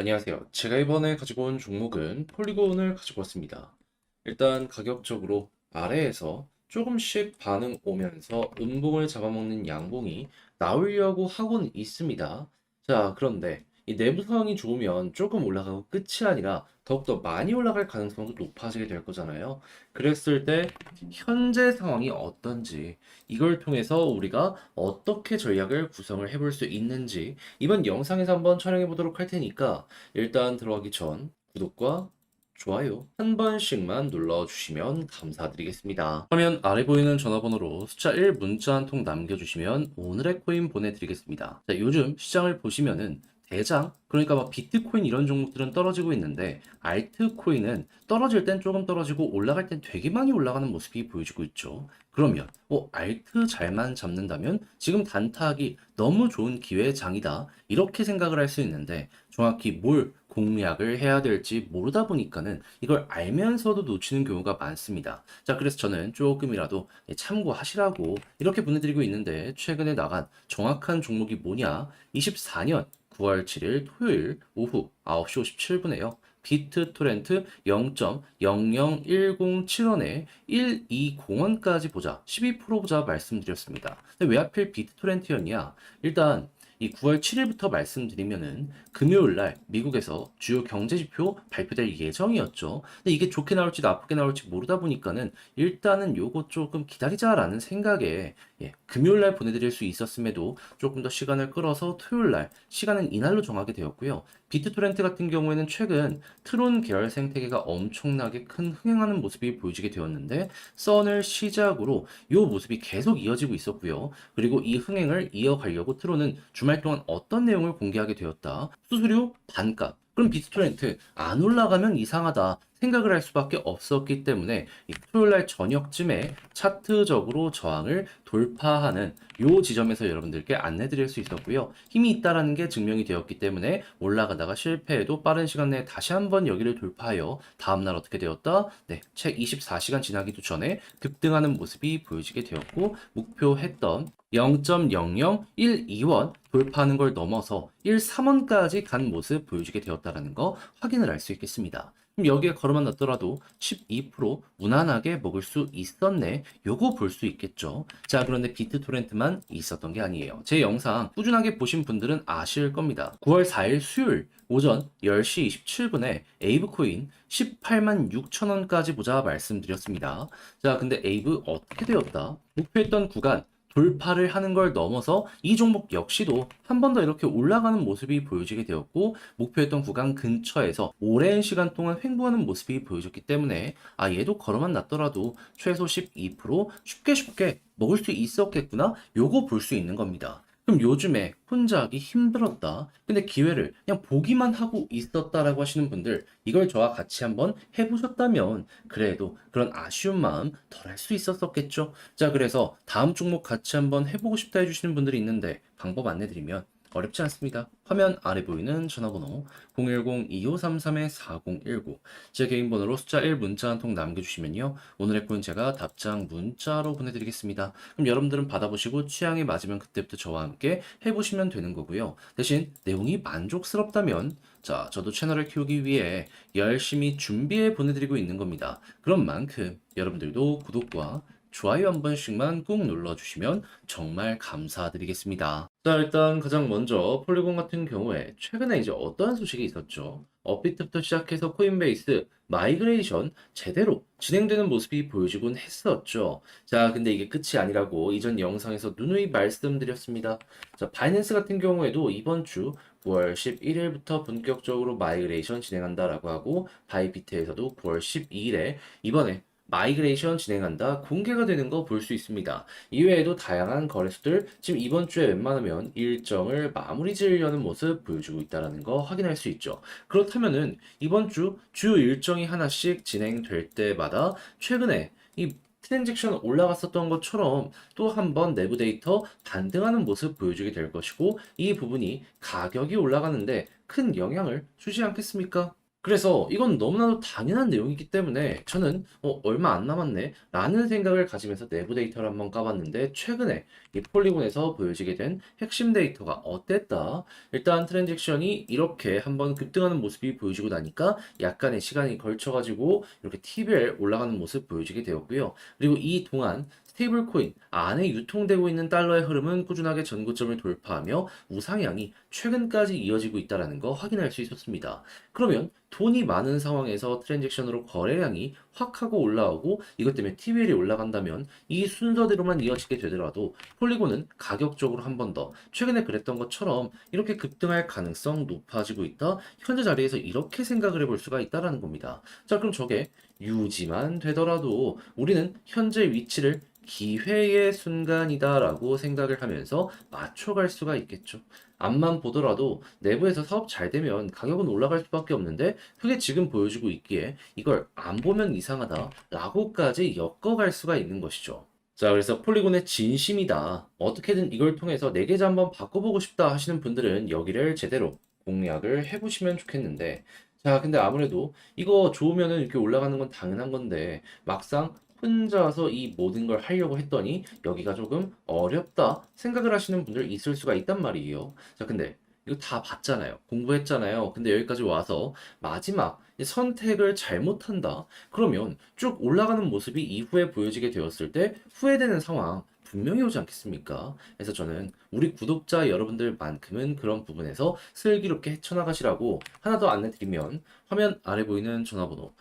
안녕하세요. 제가 이번에 가지고 온 종목은 폴리곤을 가지고 왔습니다. 일단 가격적으로 아래에서 조금씩 반응 오면서 음봉을 잡아먹는 양봉이 나오려고 하고는 있습니다. 자, 그런데 이 내부 상황이 좋으면 조금 올라가고 끝이 아니라 더욱더 많이 올라갈 가능성도 높아지게 될 거잖아요. 그랬을 때 현재 상황이 어떤지 이걸 통해서 우리가 어떻게 전략을 구성을 해볼 수 있는지 이번 영상에서 한번 촬영해 보도록 할 테니까 일단 들어가기 전 구독과 좋아요 한 번씩만 눌러주시면 감사드리겠습니다. 화면 아래 보이는 전화번호로 숫자 1 문자 한 통 남겨주시면 오늘의 코인 보내드리겠습니다. 자, 요즘 시장을 보시면은 대장, 그러니까 막 비트코인 이런 종목들은 떨어지고 있는데 알트코인은 떨어질 땐 조금 떨어지고 올라갈 땐 되게 많이 올라가는 모습이 보여지고 있죠. 그러면 어, 알트 잘만 잡는다면 지금 단타하기 너무 좋은 기회장이다. 이렇게 생각을 할 수 있는데 정확히 뭘 공략을 해야 될지 모르다 보니까는 이걸 알면서도 놓치는 경우가 많습니다. 자, 그래서 저는 조금이라도 참고하시라고 이렇게 보내드리고 있는데 최근에 나간 정확한 종목이 뭐냐? 24년 9월 7일 토요일 오후 9시 57분에요. 비트 토렌트 0.00107원에 120원까지 보자, 12% 보자 말씀드렸습니다. 왜 하필 비트 토렌트였냐? 일단 이 9월 7일부터 말씀드리면은 금요일 날 미국에서 주요 경제 지표 발표될 예정이었죠. 근데 이게 좋게 나올지 나쁘게 나올지 모르다 보니까는 일단은 요거 조금 기다리자라는 생각에 예, 금요일 날 보내드릴 수 있었음에도 조금 더 시간을 끌어서 토요일 날 시간은 이날로 정하게 되었고요. 비트토렌트 같은 경우에는 최근 트론 계열 생태계가 엄청나게 큰 흥행하는 모습이 보여지게 되었는데 썬을 시작으로 이 모습이 계속 이어지고 있었고요. 그리고 이 흥행을 이어가려고 트론은 주말 동안 어떤 내용을 공개하게 되었다. 수수료 반값. 그럼 비트토렌트 안 올라가면 이상하다 생각을 할 수밖에 없었기 때문에 이 토요일 날 저녁쯤에 차트적으로 저항을 돌파하는 요 지점에서 여러분들께 안내 드릴 수 있었고요. 힘이 있다라는 게 증명이 되었기 때문에 올라가다가 실패해도 빠른 시간 내에 다시 한번 여기를 돌파하여 다음 날 어떻게 되었다? 네, 채 24시간 지나기도 전에 급등하는 모습이 보여지게 되었고 목표했던 0.0012원 돌파하는 걸 넘어서 13원까지 간 모습 보여지게 되었다라는 거 확인을 할 수 있겠습니다. 그럼 여기에 걸어만 놨더라도 12% 무난하게 먹을 수 있었네. 요거 볼 수 있겠죠. 자, 그런데 비트토렌트만 있었던 게 아니에요. 제 영상 꾸준하게 보신 분들은 아실 겁니다. 9월 4일 수요일 오전 10시 27분에 에이브코인 18만 6천원까지 보자 말씀드렸습니다. 자, 근데 에이브 어떻게 되었다? 목표했던 구간 돌파를 하는 걸 넘어서 이 종목 역시도 한 번 더 이렇게 올라가는 모습이 보여지게 되었고 목표했던 구간 근처에서 오랜 시간 동안 횡보하는 모습이 보여졌기 때문에 아 얘도 걸어만 놨더라도 최소 12% 쉽게 쉽게 먹을 수 있었겠구나 요거 볼 수 있는 겁니다. 그럼 요즘에 혼자 하기 힘들었다. 근데 기회를 그냥 보기만 하고 있었다라고 하시는 분들 이걸 저와 같이 한번 해보셨다면 그래도 그런 아쉬운 마음 덜 할 수 있었었겠죠. 자 그래서 다음 종목 같이 한번 해보고 싶다 해주시는 분들이 있는데 방법 안내드리면 어렵지 않습니다. 화면 아래 보이는 전화번호 010-2533-4019 제 개인 번호로 숫자 1 문자 한 통 남겨주시면요. 오늘의 코인 제가 답장 문자로 보내드리겠습니다. 그럼 여러분들은 받아보시고 취향에 맞으면 그때부터 저와 함께 해보시면 되는 거고요. 대신 내용이 만족스럽다면 자, 저도 채널을 키우기 위해 열심히 준비해 보내드리고 있는 겁니다. 그런 만큼 여러분들도 구독과 좋아요 한 번씩만 꾹 눌러주시면 정말 감사드리겠습니다. 자, 일단 가장 먼저 폴리곤 같은 경우에 최근에 이제 어떠한 소식이 있었죠? 업비트부터 시작해서 코인베이스 마이그레이션 제대로 진행되는 모습이 보여지곤 했었죠. 자, 근데 이게 끝이 아니라고 이전 영상에서 누누이 말씀드렸습니다. 자, 바이낸스 같은 경우에도 이번 주 9월 11일부터 본격적으로 마이그레이션 진행한다라고 하고 바이비트에서도 9월 12일에 이번에 마이그레이션 진행한다 공개가 되는 거 볼 수 있습니다. 이외에도 다양한 거래소들 지금 이번 주에 웬만하면 일정을 마무리 지으려는 모습 보여주고 있다는 거 확인할 수 있죠. 그렇다면은 이번 주 주요 일정이 하나씩 진행될 때마다 최근에 이 트랜잭션 올라갔었던 것처럼 또 한 번 내부 데이터 반등하는 모습 보여주게 될 것이고 이 부분이 가격이 올라가는데 큰 영향을 주지 않겠습니까? 그래서 이건 너무나도 당연한 내용이기 때문에 저는 어, 얼마 안 남았네 라는 생각을 가지면서 내부 데이터를 한번 까봤는데 최근에 이 폴리곤에서 보여지게 된 핵심 데이터가 어땠다? 일단 트랜잭션이 이렇게 한번 급등하는 모습이 보여지고 나니까 약간의 시간이 걸쳐가지고 이렇게 TBL 올라가는 모습 보여지게 되었고요. 그리고 이 동안 스테이블 코인 안에 유통되고 있는 달러의 흐름은 꾸준하게 전고점을 돌파하며 우상향이 최근까지 이어지고 있다는 거 확인할 수 있었습니다. 그러면 돈이 많은 상황에서 트랜잭션으로 거래량이 확 하고 올라오고 이것 때문에 TBL이 올라간다면 이 순서대로만 이어지게 되더라도 폴리곤은 가격적으로 한 번 더 최근에 그랬던 것처럼 이렇게 급등할 가능성 높아지고 있다. 현재 자리에서 이렇게 생각을 해볼 수가 있다라는 겁니다. 자, 그럼 저게 유지만 되더라도 우리는 현재 위치를 기회의 순간이다라고 생각을 하면서 맞춰갈 수가 있겠죠. 앞만 보더라도 내부에서 사업 잘 되면 가격은 올라갈 수밖에 없는데 그게 지금 보여주고 있기에 이걸 안 보면 이상하다라고까지 엮어갈 수가 있는 것이죠. 자, 그래서 폴리곤의 진심이다. 어떻게든 이걸 통해서 내 계좌 한번 바꿔보고 싶다 하시는 분들은 여기를 제대로 공략을 해보시면 좋겠는데, 자, 근데 아무래도 이거 좋으면은 이렇게 올라가는 건 당연한 건데, 막상 혼자서 이 모든 걸 하려고 했더니 여기가 조금 어렵다 생각을 하시는 분들 있을 수가 있단 말이에요. 자, 근데 이거 다 봤잖아요. 공부했잖아요. 근데 여기까지 와서 마지막 이 선택을 잘못한다. 그러면 쭉 올라가는 모습이 이후에 보여지게 되었을 때 후회되는 상황 분명히 오지 않겠습니까? 그래서 저는 우리 구독자 여러분들만큼은 그런 부분에서 슬기롭게 헤쳐나가시라고 하나 더 안내 드리면 화면 아래 보이는 전화번호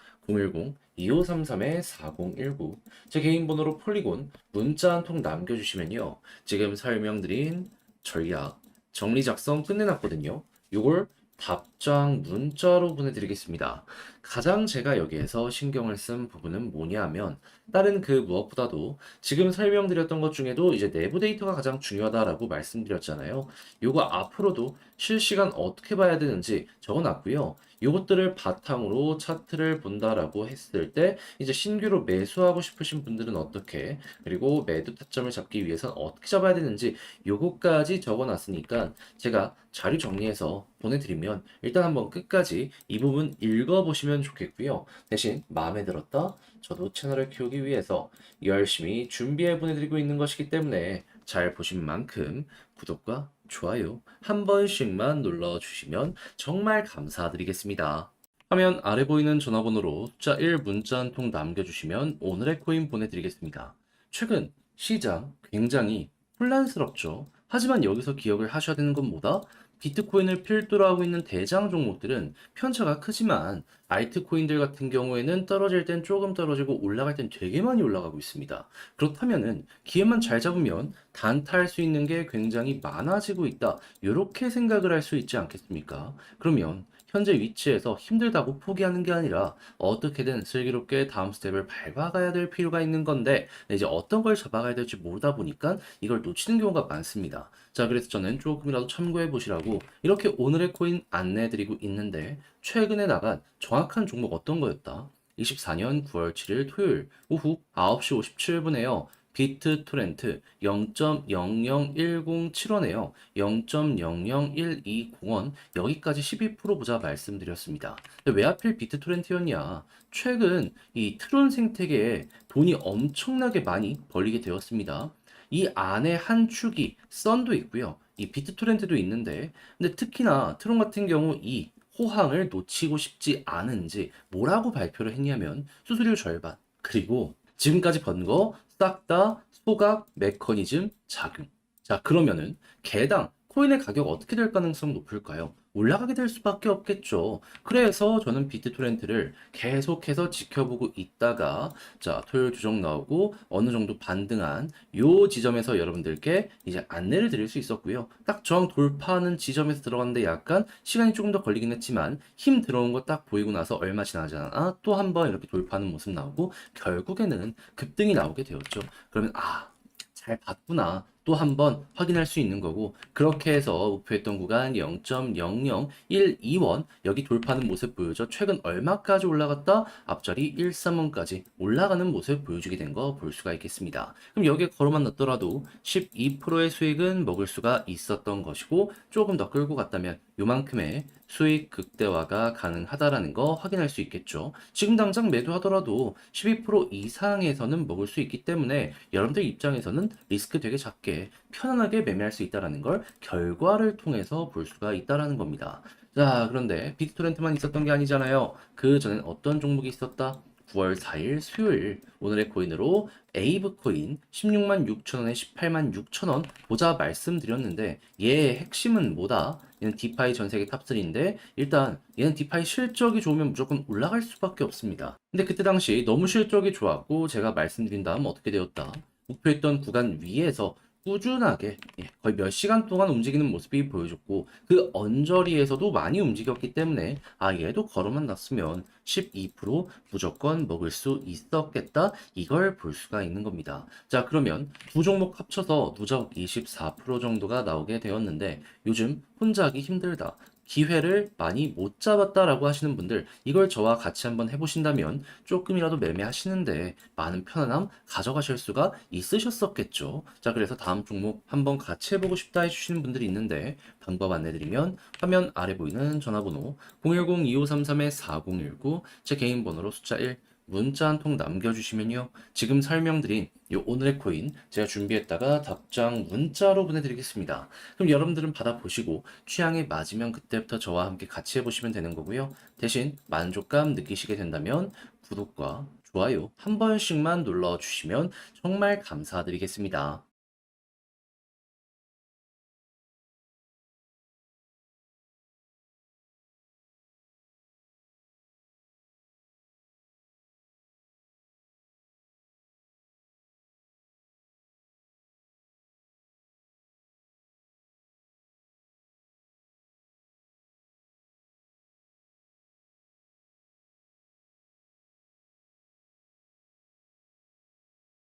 010-2533-4019 제 개인 번호로 폴리곤 문자 한 통 남겨주시면요. 지금 설명드린 전략 정리 작성 끝내놨거든요. 요걸 답장 문자로 보내드리겠습니다. 가장 제가 여기에서 신경을 쓴 부분은 뭐냐면 다른 그 무엇보다도 지금 설명드렸던 것 중에도 이제 내부 데이터가 가장 중요하다라고 말씀드렸잖아요. 요거 앞으로도 실시간 어떻게 봐야 되는지 적어놨고요. 요것들을 바탕으로 차트를 본다라고 했을 때 이제 신규로 매수하고 싶으신 분들은 어떻게 그리고 매도 타점을 잡기 위해서는 어떻게 잡아야 되는지 요거까지 적어놨으니까 제가 자료 정리해서 보내드리면 일단 한번 끝까지 이 부분 읽어보시면 좋겠고요. 대신 마음에 들었다? 저도 채널을 키우기 위해서 열심히 준비해 보내드리고 있는 것이기 때문에 잘 보신 만큼 구독과 좋아요 한 번씩만 눌러주시면 정말 감사드리겠습니다. 화면 아래 보이는 전화번호로 숫자 1 문자 한 통 남겨주시면 오늘의 코인 보내드리겠습니다. 최근 시장 굉장히 혼란스럽죠. 하지만 여기서 기억을 하셔야 되는 건 뭐다? 비트코인을 필두로 하고 있는 대장 종목들은 편차가 크지만 알트코인들 같은 경우에는 떨어질 땐 조금 떨어지고 올라갈 땐 되게 많이 올라가고 있습니다. 그렇다면은 기회만 잘 잡으면 단타할 수 있는 게 굉장히 많아지고 있다. 이렇게 생각을 할 수 있지 않겠습니까? 그러면 현재 위치에서 힘들다고 포기하는 게 아니라 어떻게든 슬기롭게 다음 스텝을 밟아가야 될 필요가 있는 건데 이제 어떤 걸 잡아가야 될지 모르다 보니까 이걸 놓치는 경우가 많습니다. 자, 그래서 저는 조금이라도 참고해 보시라고 이렇게 오늘의 코인 안내해 드리고 있는데 최근에 나간 정확한 종목 어떤 거였다? 24년 9월 7일 토요일 오후 9시 57분에요. 비트 토렌트 0.00107원에요. 0.00120원 여기까지 12% 보자 말씀드렸습니다. 왜 하필 비트 토렌트였냐? 최근 이 트론 생태계에 돈이 엄청나게 많이 벌리게 되었습니다. 이 안에 한 축이 썬도 있고요. 이 비트 토렌트도 있는데 근데 특히나 트론 같은 경우 이 호황을 놓치고 싶지 않은지 뭐라고 발표를 했냐면 수수료 절반 그리고 지금까지 번 거 싹 다 소각 메커니즘 작용. 자, 그러면은 개당 코인의 가격 어떻게 될 가능성 높을까요? 올라가게 될 수밖에 없겠죠. 그래서 저는 비트토렌트를 계속해서 지켜보고 있다가 자, 토요일 조정 나오고 어느 정도 반등한 요 지점에서 여러분들께 이제 안내를 드릴 수 있었고요. 딱 저항 돌파하는 지점에서 들어갔는데 약간 시간이 조금 더 걸리긴 했지만 힘 들어온 거 딱 보이고 나서 얼마 지나지 않아 또 한 번 이렇게 돌파하는 모습 나오고 결국에는 급등이 나오게 되었죠. 그러면 아, 잘 봤구나. 또또한 번 확인할 수 있는 거고 그렇게 해서 목표했던 구간 0.0012원 여기 돌파하는 모습 보여줘 최근 얼마까지 올라갔다 앞자리 131원까지 올라가는 모습 보여주게 된 거 볼 수가 있겠습니다. 그럼 여기에 걸어만 놨더라도 12%의 수익은 먹을 수가 있었던 것이고 조금 더 끌고 갔다면 요만큼의 수익 극대화가 가능하다라는 거 확인할 수 있겠죠. 지금 당장 매도하더라도 12% 이상에서는 먹을 수 있기 때문에 여러분들 입장에서는 리스크 되게 작게 편안하게 매매할 수 있다라는 걸 결과를 통해서 볼 수가 있다라는 겁니다. 자, 그런데 빅토렌트만 있었던 게 아니잖아요. 그 전엔 어떤 종목이 있었다? 9월 4일 수요일 오늘의 코인으로 에이브 코인 16만 6천원에 18만 6천원 보자 말씀드렸는데 얘의 핵심은 뭐다? 얘는 디파이 전 세계 탑3인데 일단 얘는 디파이 실적이 좋으면 무조건 올라갈 수밖에 없습니다. 근데 그때 당시 너무 실적이 좋았고 제가 말씀드린 다음 어떻게 되었다? 목표했던 구간 위에서 꾸준하게 예, 거의 몇 시간 동안 움직이는 모습이 보여줬고 그 언저리에서도 많이 움직였기 때문에 아 얘도 걸어만 놨으면 12% 무조건 먹을 수 있었겠다 이걸 볼 수가 있는 겁니다. 자 그러면 두 종목 합쳐서 누적 24% 정도가 나오게 되었는데 요즘 혼자 하기 힘들다. 기회를 많이 못 잡았다라고 하시는 분들 이걸 저와 같이 한번 해보신다면 조금이라도 매매하시는데 많은 편안함 가져가실 수가 있으셨었겠죠. 자 그래서 다음 종목 한번 같이 해보고 싶다 해주시는 분들이 있는데 방법 안내드리면 화면 아래 보이는 전화번호 010-2533-4019 제 개인 번호로 숫자 1 문자 한 통 남겨주시면요. 지금 설명드린 이 오늘의 코인 제가 준비했다가 답장 문자로 보내드리겠습니다. 그럼 여러분들은 받아보시고 취향에 맞으면 그때부터 저와 함께 같이 해보시면 되는 거고요. 대신 만족감 느끼시게 된다면 구독과 좋아요 한 번씩만 눌러주시면 정말 감사드리겠습니다.